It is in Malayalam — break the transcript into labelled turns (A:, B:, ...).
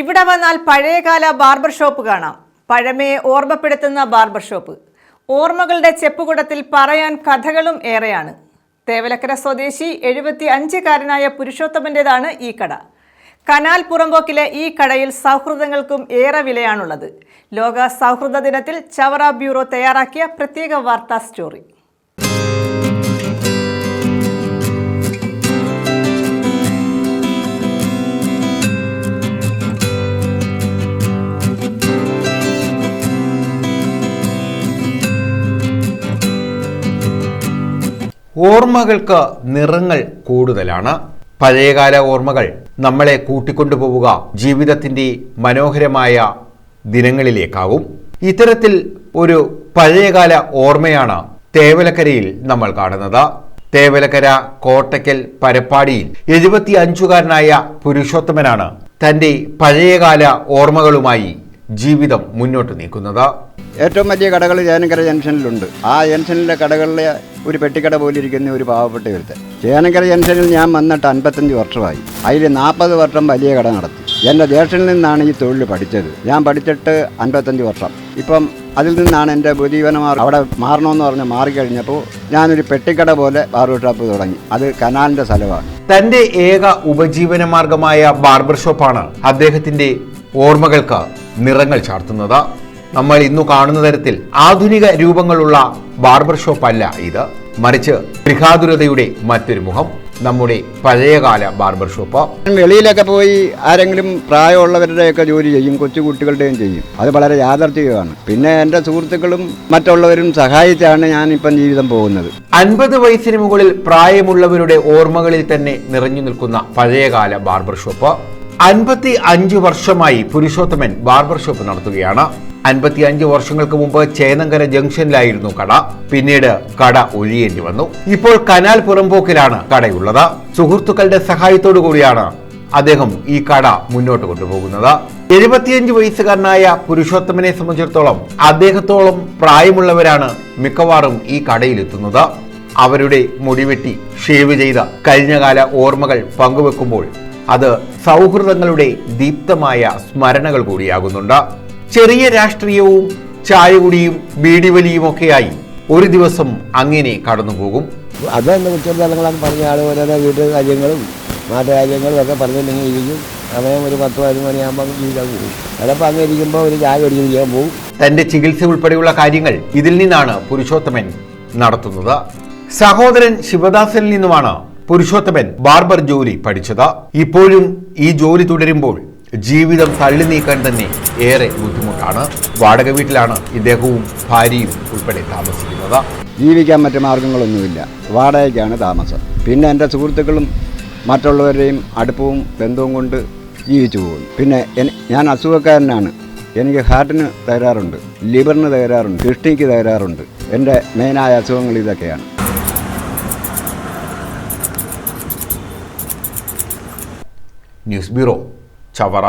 A: ഇവിടെ വന്നാൽ പഴയകാല ബാർബർ ഷോപ്പ് കാണാം. പഴമയെ ഓർമ്മപ്പെടുത്തുന്ന ബാർബർ ഷോപ്പ്. ഓർമ്മകളുടെ ചെപ്പുകുടത്തിൽ പറയാൻ കഥകളും ഏറെയാണ്. തേവലക്കര സ്വദേശി എഴുപത്തി അഞ്ചുകാരനായ പുരുഷോത്തമന്റെതാണ് ഈ കട. കനാൽ പുറമ്പോക്കിലെ ഈ കടയിൽ സൗഹൃദങ്ങൾക്കും ഏറെ വിലയാണുള്ളത്. ലോക സൗഹൃദ ദിനത്തിൽ ചവറ ബ്യൂറോ തയ്യാറാക്കിയ പ്രത്യേക വാർത്താ സ്റ്റോറി.
B: ഓർമ്മകൾക്ക് നിറങ്ങൾ കൂടുതലാണ്. പഴയകാല ഓർമ്മകൾ നമ്മളെ കൂട്ടിക്കൊണ്ടുപോവുക ജീവിതത്തിന്റെ മനോഹരമായ ദിനങ്ങളിലേക്കാവും. ഇത്തരത്തിൽ ഒരു പഴയകാല ഓർമ്മയാണ് തേവലക്കരയിൽ നമ്മൾ കാണുന്നത്. തേവലക്കര കോട്ടയ്ക്കൽ പരപ്പാടിയിൽ എഴുപത്തി അഞ്ചുകാരനായ പുരുഷോത്തമനാണ് തന്റെ പഴയകാല ഓർമ്മകളുമായി ജീവിതം മുന്നോട്ട് നീക്കുന്നത്.
C: ഏറ്റവും വലിയ കടകൾ ചേനക്കര ജംഗ്ഷനിലുണ്ട്. ആ ജംഗ്ഷനിലെ കടകളിലെ ഒരു പെട്ടിക്കട പോലെ ഇരിക്കുന്ന ഒരു പാവപ്പെട്ട ഒരുത്തൻ. ചേനക്കര ജംഗ്ഷനിൽ ഞാൻ വന്നിട്ട് അൻപത്തഞ്ച് വർഷമായി. അതിൽ നാൽപ്പത് വർഷം വലിയ കട നടത്തി. എന്റെ ദേശത്തിൽ നിന്നാണ് ഈ തൊഴിൽ പഠിച്ചത്. ഞാൻ പഠിച്ചിട്ട് അൻപത്തഞ്ച് വർഷം. ഇപ്പം അതിൽ നിന്നാണ് എന്റെ ഉപജീവനമാർ അവിടെ മാറണമെന്ന് പറഞ്ഞ് മാറിക്കഴിഞ്ഞപ്പോൾ ഞാനൊരു പെട്ടിക്കട പോലെ ബാർബർ ഷോപ്പ് തുടങ്ങി. അത് കനാലിന്റെ സ്ഥലമാണ്.
B: തന്റെ ഏക ഉപജീവന മാർഗമായ ബാർബർ ഷോപ്പാണ് അദ്ദേഹത്തിന്റെ ഓർമ്മകൾക്ക് നിറങ്ങൾ ചാർത്തുന്നത്. നമ്മൾ ഇന്നു കാണുന്ന തരത്തിൽ ആധുനിക രൂപങ്ങളുള്ള ബാർബർ ഷോപ്പ് അല്ല ഇത്. മറിച്ച് ഗൃഹാതുരതയുടെ മറ്റൊരു മുഖം നമ്മുടെ പഴയകാല ബാർബർ ഷോപ്പ്.
C: വെളിയിലൊക്കെ പോയി ആരെങ്കിലും പ്രായമുള്ളവരുടെയൊക്കെ ജോലി ചെയ്യും കൊച്ചുകുട്ടികളുടെയും ചെയ്യും. അത് വളരെ യാഥാർത്ഥ്യമാണ്. പിന്നെ എന്റെ സുഹൃത്തുക്കളും മറ്റുള്ളവരും സഹായിച്ചാണ് ഞാൻ ഞാനിപ്പം ജീവിതം പോകുന്നത്.
B: അൻപത് വയസ്സിന് മുകളിൽ പ്രായമുള്ളവരുടെ ഓർമ്മകളിൽ തന്നെ നിറഞ്ഞു നിൽക്കുന്ന പഴയകാല ബാർബർ ഷോപ്പ്. അൻപത്തി അഞ്ച് വർഷമായി പുരുഷോത്തമൻ ബാർബർ ഷോപ്പ് നടത്തുകയാണ്. അൻപത്തി അഞ്ച് വർഷങ്ങൾക്ക് മുമ്പ് ചേന്നങ്കര ജംഗ്ഷനിലായിരുന്നു കട. പിന്നീട് കട ഒഴിയേണ്ടി വന്നു. ഇപ്പോൾ കനാൽ പുറംപോക്കിലാണ് കടയുള്ളത്. സുഹൃത്തുക്കളുടെ സഹായത്തോടു കൂടിയാണ് അദ്ദേഹം ഈ കട മുന്നോട്ട് കൊണ്ടുപോകുന്നത്. എഴുപത്തിയഞ്ച് വയസ്സുകാരനായ പുരുഷോത്തമനെ സംബന്ധിച്ചിടത്തോളം അദ്ദേഹത്തോളം പ്രായമുള്ളവരാണ് മിക്കവാറും ഈ കടയിലെത്തുന്നത്. അവരുടെ മുടിവെട്ടി ഷേവ് ചെയ്ത കഴിഞ്ഞകാല ഓർമ്മകൾ പങ്കുവെക്കുമ്പോൾ അത് സൗഹൃദങ്ങളുടെ ദീപ്തമായ സ്മരണകൾ കൂടിയാകുന്നുണ്ട്. ചെറിയ രാഷ്ട്രീയവും ചായകുടിയും ബീഡിവലിയും ഒക്കെയായി ഒരു ദിവസം അങ്ങനെ കടന്നുപോകും.
D: അതെന്ന് തന്നെ കുറ്റബന്ധങ്ങളാണ് പറഞ്ഞ ആൾ ഓരോരോ വീട്ടു കാര്യങ്ങളും നാട്ടുകാര്യങ്ങളും ഒക്കെ പറഞ്ഞില്ലെങ്കിൽ ഇരിക്കും. സമയം ഒരു പത്ത് പതിനൊന്ന് മണിയാകുമ്പോൾ ജീവിക്കാൻ പോകും. ചിലപ്പോൾ അങ്ങ് ഇരിക്കുമ്പോൾ ഒരു ചായ ചെയ്യാൻ പോകും.
B: തന്റെ ചികിത്സ ഉൾപ്പെടെയുള്ള കാര്യങ്ങൾ ഇതിൽ നിന്നാണ് പുരുഷോത്തമൻ നടത്തുന്നത്. സഹോദരൻ ശിവദാസനിൽ നിന്നുമാണ് പുരുഷോത്തമൻ ബാർബർ ജോലി പഠിച്ചത്. ഇപ്പോഴും ഈ ജോലി തുടരുമ്പോൾ ജീവിതം തള്ളി നീക്കാൻ തന്നെ ഏറെ ബുദ്ധിമുട്ടാണ്. വാടക വീട്ടിലാണ് ഇദ്ദേഹവും ഭാര്യയും ഉൾപ്പെടെ താമസിക്കുന്നത്.
C: ജീവിക്കാൻ മറ്റു മാർഗങ്ങളൊന്നുമില്ല. വാടകയ്ക്കാണ് താമസം. പിന്നെ എന്റെ സുഹൃത്തുക്കളും മറ്റുള്ളവരുടെയും അടുപ്പവും ബന്ധവും കൊണ്ട് ജീവിച്ചു പോകുന്നു. പിന്നെ ഞാൻ അസുഖക്കാരനാണ്. എനിക്ക് ഹാർട്ടിന് തകരാറുണ്ട് ലിവറിന് തകരാറുണ്ട് കിഡ്നിക്ക് തകരാറുണ്ട്. എന്റെ മെയിനായ അസുഖങ്ങൾ ഇതൊക്കെയാണ്.
B: News bureau Chavara